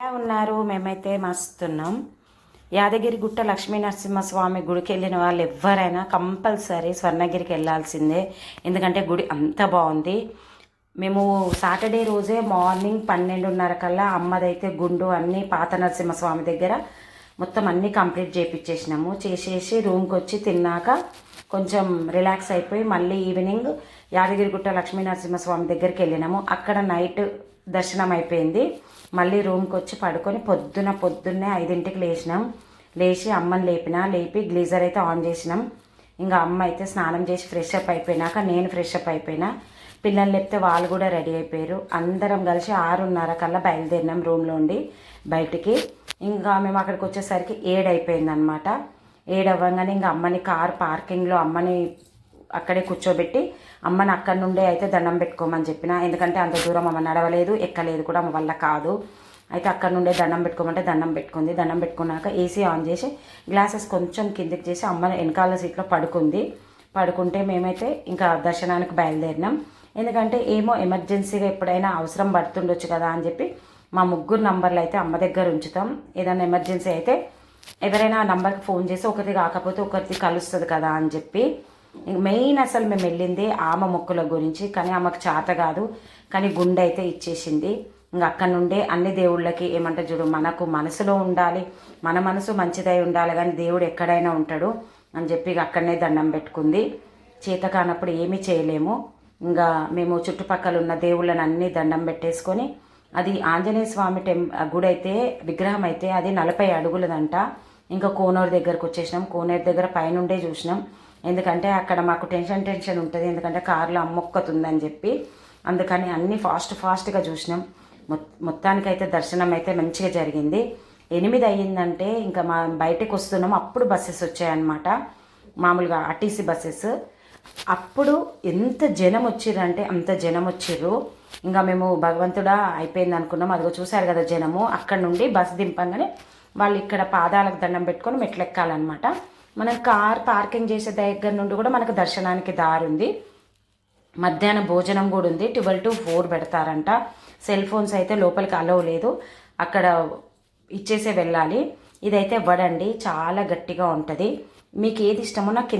ఎలా ఉన్నారు? మేమైతే మస్తున్నాం. యాదగిరి గుట్ట లక్ష్మీ నరసింహస్వామి గుడికి వెళ్ళిన వాళ్ళు ఎవరైనా కంపల్సరీ స్వర్ణగిరికి వెళ్ళాల్సిందే. ఎందుకంటే గుడి అంత బాగుంది. మేము సాటర్డే రోజే మార్నింగ్ పన్నెండున్నర కల్లా అమ్మదైతే గుండు అన్నీ పాత నరసింహస్వామి దగ్గర మొత్తం అన్నీ కంప్లీట్ చేయించేసినాము చేసేసి రూమ్కి వచ్చి తిన్నాక కొంచెం రిలాక్స్ అయిపోయి మళ్ళీ ఈవినింగ్ యాదగిరిగుట్ట లక్ష్మీనరసింహస్వామి దగ్గరికి వెళ్ళినాము. అక్కడ నైట్ దర్శనం అయిపోయింది. మళ్ళీ రూమ్కి వచ్చి పడుకొని పొద్దున పొద్దున్నే ఐదింటికి లేచినాం. లేచి అమ్మని లేపిన లేపి గ్లీజర్ అయితే ఆన్ చేసినాం. ఇంకా అమ్మ అయితే స్నానం చేసి ఫ్రెష్ అప్ అయిపోయినాక నేను ఫ్రెష్ అప్ అయిపోయినా. పిల్లలు లేపితే వాళ్ళు కూడా రెడీ అయిపోయారు. అందరం కలిసి ఆరున్నర కల్లా బయలుదేరినాం రూమ్లో ఉండి బయటికి. ఇంకా మేము అక్కడికి వచ్చేసరికి ఏడు ఏడవ్వగానే ఇంకా అమ్మని కార్ పార్కింగ్లో అమ్మని అక్కడే కూర్చోబెట్టి అమ్మని అక్కడి నుండే అయితే దండం పెట్టుకోమని చెప్పిన. ఎందుకంటే అంత దూరం అమ్మ నడవలేదు ఎక్కలేదు కూడా అమ్మ వల్ల కాదు. అయితే అక్కడ నుండే దండం పెట్టుకోమంటే దండం పెట్టుకుంది. దండం పెట్టుకున్నాక ఏసీ ఆన్ చేసి గ్లాసెస్ కొంచెం కిందికి చేసి అమ్మ వెనకాల సీట్లో పడుకుంది. పడుకుంటే మేమైతే ఇంకా దర్శనానికి బయలుదేరినాం. ఎందుకంటే ఏమో ఎమర్జెన్సీగా ఎప్పుడైనా అవసరం పడుతుండొచ్చు కదా అని చెప్పి మా ముగ్గురు నంబర్లు అయితే అమ్మ దగ్గర ఉంచుతాం. ఏదైనా ఎమర్జెన్సీ అయితే ఎవరైనా ఆ నంబర్కి ఫోన్ చేసి ఒకరిది కాకపోతే ఒకరిది కలుస్తుంది కదా అని చెప్పి మెయిన్ అసలు మేము వెళ్ళింది ఆమె మొక్కుల గురించి కానీ ఆమెకు చేత కాదు కానీ గుండె అయితే ఇచ్చేసింది. ఇంకా అక్కడ నుండే అన్ని దేవుళ్ళకి ఏమంటే చూడు మనకు మనసులో ఉండాలి మన మనసు మంచిదై ఉండాలి కానీ దేవుడు ఎక్కడైనా ఉంటాడు అని చెప్పి ఇక అక్కడనే దండం పెట్టుకుంది. చేత కానప్పుడు ఏమీ చేయలేము. ఇంకా మేము చుట్టుపక్కల ఉన్న దేవుళ్ళని అన్నీ దండం పెట్టేసుకొని అది ఆంజనేయ స్వామి టెం గుడి అయితే విగ్రహం అయితే అది నలభై అడుగులదంట. ఇంకా కోనూరు దగ్గరకు వచ్చేసినాం. కోనేరు దగ్గర పైనుండే చూసినాం. ఎందుకంటే అక్కడ మాకు టెన్షన్ టెన్షన్ ఉంటుంది. ఎందుకంటే కారులో అమ్మొక్కతుందని చెప్పి అందుకని అన్నీ ఫాస్ట్ ఫాస్ట్గా చూసినాం. మొత్తానికైతే దర్శనం అయితే మంచిగా జరిగింది. ఎనిమిది అయ్యిందంటే ఇంకా మా బయటకు వస్తున్నాం అప్పుడు బస్సెస్ వచ్చాయన్నమాట. మామూలుగా ఆర్టీసీ బస్సెస్. అప్పుడు ఎంత జనం వచ్చిర్రంటే అంత జనం వచ్చిర్రు. ఇంకా మేము భగవంతుడా అయిపోయింది అనుకున్నాం. అదిగో చూశారు కదా జనము. అక్కడ నుండి బస్సు దింపంగానే వాళ్ళు ఇక్కడ పాదాలకు దండం పెట్టుకొని మెట్లెక్కాలన్నమాట. మనం కార్ పార్కింగ్ చేసే దగ్గర నుండి కూడా మనకు దర్శనానికి దారి ఉంది. మధ్యాహ్నం భోజనం కూడా ఉంది. ట్వెల్వ్ టు ఫోర్ పెడతారంట. సెల్ ఫోన్స్ అయితే లోపలికి అలవ్ లేదు. అక్కడ ఇచ్చేసే వెళ్ళాలి. ఇదైతే వడండి. చాలా గట్టిగా ఉంటుంది. మీకు ఏది ఇష్టమో నాకు